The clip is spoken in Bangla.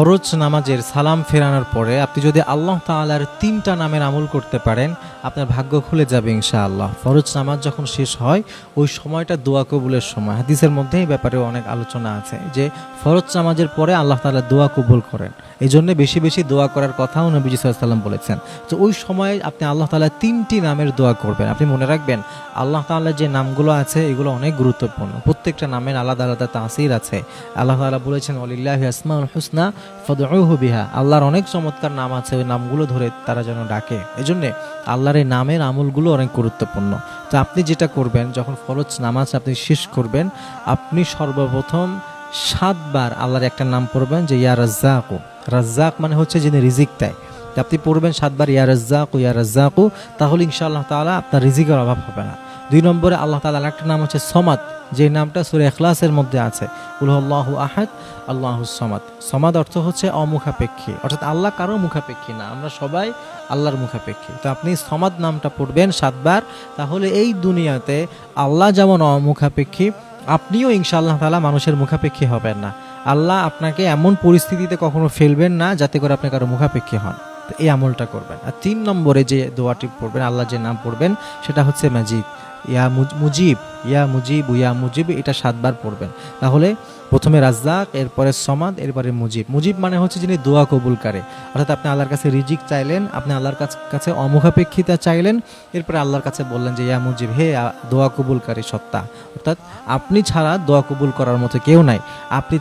ফরজ নামাজের সালাম ফেরানোর পরে আপনি যদি আল্লাহ তাআলার তিনটা নামের আমল করতে পারেন, আপনার ভাগ্য খুলে যাবে ইনশাআল্লাহ। ফরজ নামাজ যখন শেষ হয়, ওই সময়টা দোয়া কবুলের সময়। হাদিসের মধ্যে এই ব্যাপারে অনেক আলোচনা আছে যে, ফরজ নামাজের পরে আল্লাহ তাআলা দোয়া কবুল করেন। এই জন্য বেশি বেশি দোয়া করার কথাও নবীজি সাল্লাম বলেছেন। তো ওই সময় আপনি আল্লাহ তালা তিনটি নামের দোয়া করবেন। আপনি মনে রাখবেন, আল্লাহ তাআলার যে নামগুলো আছে, এগুলো অনেক গুরুত্বপূর্ণ। প্রত্যেকটা নামের আলাদা আলাদা তাসির আছে। আল্লাহ তালা বলেছেন অলিল্লাহি আসমাউল হুসনা ফদউহু বিহা। আল্লাহর অনেক চমৎকার নাম আছে, ওই নামগুলো ধরে তারা যেন ডাকে। এজন্য আল্লাহর এই নামের আমলগুলো অনেক গুরুত্বপূর্ণ। তো আপনি যেটা করবেন, যখন ফরজ নামাজ আপনি শেষ করবেন, আপনি সর্বপ্রথম সাতবার আল্লাহর একটা নাম পড়বেন যে ইয়া রাজ্জাকু। রাজ্জাক মানে হচ্ছে যিনি রিজিক দেয়। আপনি পড়বেন সাতবার ইয়া রাজ্জাকু ইয়া রাজ্জাকু, তাহলে ইনশাআল্লাহ তাআলা আপনার রিজিকের অভাব হবে না। দুই নম্বরে আল্লাহ তাআলার একটা নাম হচ্ছে সমাদ, যে নামটা সুরে এখলাসের মধ্যে আছে। উল্লাহু আহাদ আল্লাহ সমাদ। সমাদ অর্থ হচ্ছে অমুখাপেক্ষী, অর্থাৎ আল্লাহ কারও মুখাপেক্ষী না, আমরা সবাই আল্লাহর মুখাপেক্ষী। তো আপনি সমাদ নামটা পড়বেন সাতবার, তাহলে এই দুনিয়াতে আল্লাহ যেমন অমুখাপেক্ষী, আপনিও ইনশাআল্লাহ তালা মানুষের মুখাপেক্ষী হবেন না। আল্লাহ আপনাকে এমন পরিস্থিতিতে কখনো ফেলবেন না, যাতে করে আপনি কারও মুখাপেক্ষী হন। এই আমলটা করবেন। আর তিন নম্বরে যে দোয়াটি পড়বেন, আল্লাহ যে নাম পড়বেন, সেটা হচ্ছে মাজিদ। ইয়া মুজিব ইয়া মুজিব ইয়া মুজিব, এটা সাতবার পড়বেন। তাহলে প্রথমে রাজ্জাক, এরপরে সমাদ, এরপরে মুজিব। মুজিব মানে হচ্ছে যিনি দোয়া কবুল কবুলকারী অর্থাৎ আপনি আল্লাহর কাছে রিজিক চাইলেন, আপনি আল্লাহর কাছে অমুখাপেক্ষিতা চাইলেন, এরপরে আল্লাহর কাছে বললেন যে, ইয়া মুজিব, হে দোয়া কবুলকারী সত্তা। অর্থাৎ আপনি ছাড়া দোয়া কবুল করার মতো কেউ নাই। আপনি